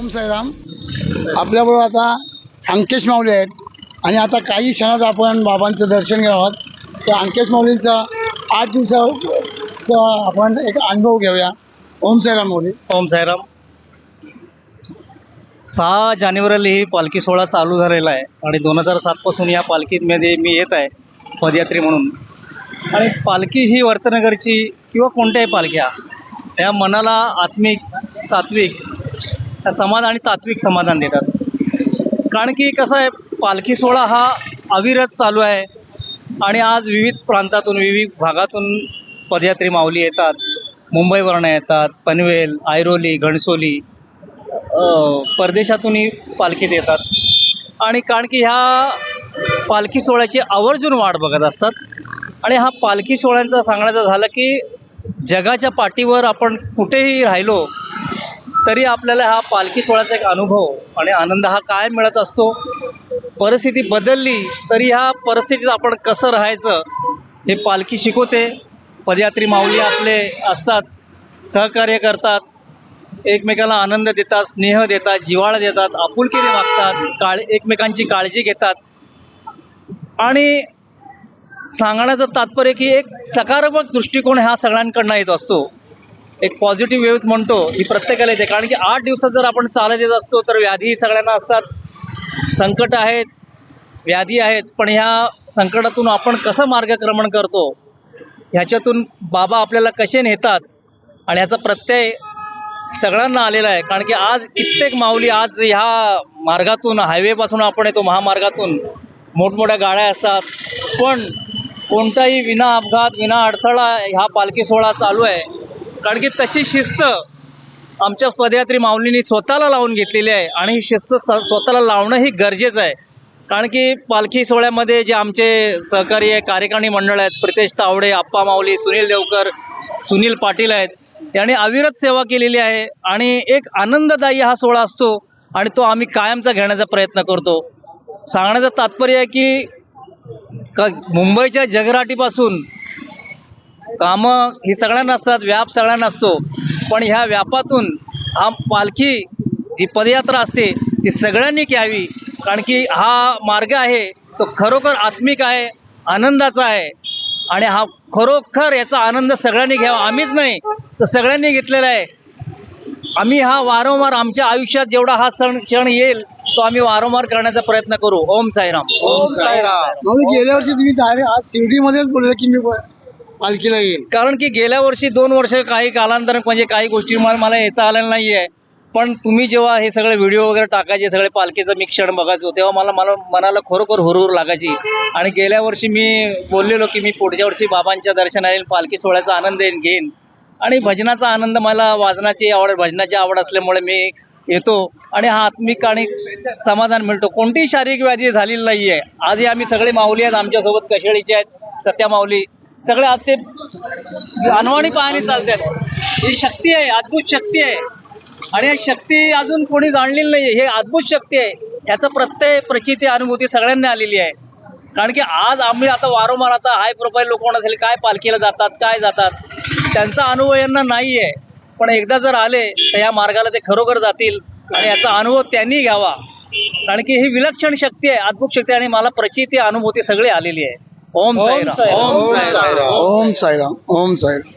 ओम साईराम. आपल्याबरोबर आता अंकेश माऊली आहेत. आणि आता काही क्षणात आपण बाबांचं दर्शन घ्यावं तर अंकेश माऊलींचा आठ दिवसाचा आपण एक अनुभव घेऊया. ओम साईराम माऊली. ओम साईराम. सहा जानेवारीला ही पालखी सोहळा चालू झालेला आहे. आणि दोन हजार सातपासून या पालखीमध्ये मी येत आहे पदयात्री म्हणून. आणि पालखी ही वर्तनगरची किंवा कोणत्याही पालख्या या मनाला आत्मिक सात्विक समाधान आणि तात्विक समाधान देतात. कारण की कसं आहे पालखी सोहळा हा अविरत चालू आहे. आणि आज विविध प्रांतातून विविध भागातून पदयात्री माऊली येतात. मुंबईवरनं येतात पनवेल ऐरोली घणसोली परदेशातूनही पालखीत येतात आणि कारण की ह्या पालखी सोहळ्याची आवर्जून वाट बघत असतात. आणि हा पालखी सोहळ्यांचा सांगण्याचं झालं की जगाच्या पाठीवर आपण कुठेही राहिलो तरी आपल्याला हा पालखी सोहळ्याचा एक अनुभव आणि आनंद हा काय मिळत असतो? परिस्थिती बदलली तरी ह्या परिस्थितीत आपण कसं राहायचं हे पालखी शिकवते. पदयात्री माऊली आपले असतात सहकार्य करतात एकमेकाला आनंद देतात स्नेह देतात जिव्हाळा देतात आपुलकीने वागतात काळ एकमेकांची काळजी घेतात. आणि सांगण्याचं तात्पर्य की एक सकारात्मक दृष्टिकोन हा सगळ्यांकडनं येत असतो. एक पॉझिटिव्ह वेव्ह म्हणतो ही प्रत्येकाला येते. कारण की आठ दिवसात जर आपण चालत येत असतो तर व्याधी सगळ्यांना असतात. संकट आहेत व्याधी आहेत पण ह्या संकटातून आपण कसं मार्गक्रमण करतो? ह्याच्यातून बाबा आपल्याला कसे नेतात? आणि ह्याचा प्रत्यय सगळ्यांना आलेला आहे. कारण की आज कित्येक माऊली आज ह्या मार्गातून हायवेपासून आपण येतो महामार्गातून. मोठमोठ्या गाड्या असतात. पण कोणताही विना अपघात विना अडथळा ह्या पालखी सोहळा चालू आहे. कारण की तशी शिस्त आमच्या पदयात्री माऊलींनी स्वतःला लावून घेतलेली आहे आणि ही शिस्त स- स्वतःला लावणं ही गरजेचं आहे. कारण की पालखी सोहळ्यामध्ये जे आमचे सहकारी आहे कार्यकारिणी मंडळ आहेत प्रितेश तावडे आप्पा माऊली सुनील देवकर सुनील पाटील आहेत यांनी अविरत सेवा केलेली आहे आणि एक आनंददायी हा सोहळा असतो आणि तो आम्ही कायमचा घेण्याचा प्रयत्न करतो. सांगण्याचं तात्पर्य आहे की मुंबईच्या जगराटीपासून कामं ही सगळ्यांना असतात व्याप सगळ्यांना असतो पण ह्या व्यापातून हा पालखी जी पदयात्रा असते ती सगळ्यांनी घ्यावी. कारण की हा मार्ग आहे तो खरोखर आत्मिक आहे आनंदाचा आहे. आणि हा खरोखर याचा आनंद सगळ्यांनी घ्यावा. आम्हीच नाही तर सगळ्यांनी घेतलेला आहे. आम्ही हा वारंवार आमच्या आयुष्यात जेवढा हा सण क्षण येईल तो आम्ही वारंवार करण्याचा प्रयत्न करू. ओम साईराम. ओम साईराम. गेल्या वर्षी तुम्ही डायरेक्ट आज शिर्डीमध्येच बोलले की मी पालखीला येईल कारण की गेल्या वर्षी दोन वर्ष काही कालांतर म्हणजे काही गोष्टी मला मला येता आलेल्या नाही आहे पण तुम्ही जेव्हा हे सगळे व्हिडिओ वगैरे टाकायचे सगळे पालखीचं मी क्षण बघायचो तेव्हा मला मला मनाला खरोखर हुरहुर लागायची. आणि गेल्या वर्षी मी बोललेलो की मी पुढच्या वर्षी बाबांच्या दर्शनाला पालखी सोहळ्याचा आनंद येईन घेईन. आणि भजनाचा आनंद मला वाजनाची आवड भजनाची आवड असल्यामुळे मी येतो. आणि हा आत्मिक आणि समाधान मिळतो. कोणतीही शारीरिक व्याधी झालेली नाही आहे आजही आम्ही सगळे माऊली आहेत आमच्यासोबत कशेळीचे आहेत सत्या माऊली. सगळे आज ते अनवाणी पाहणी चालतात ही शक्ती आहे अद्भुत शक्ती आहे. आणि या शक्ती अजून कोणी जाणलेली नाही हे अद्भुत शक्ती आहे. याचा प्रत्यय प्रचिती अनुभूती सगळ्यांना आलेली आहे. कारण की आज आम्ही आता वारंवार आता हाय प्रोफाईल लोक असेल काय पालखीला जातात काय जातात त्यांचा अनुभव यांना नाही आहे पण एकदा जर आले तर या मार्गाला ते खरोखर जातील आणि याचा अनुभव त्यांनी घ्यावा. कारण की ही विलक्षण शक्ती आहे अद्भुत शक्ती आणि मला प्रचिती अनुभूती सगळी आलेली आहे. ओम साईराम. ओम साईराम. ओम साईराम. ओम साईराम.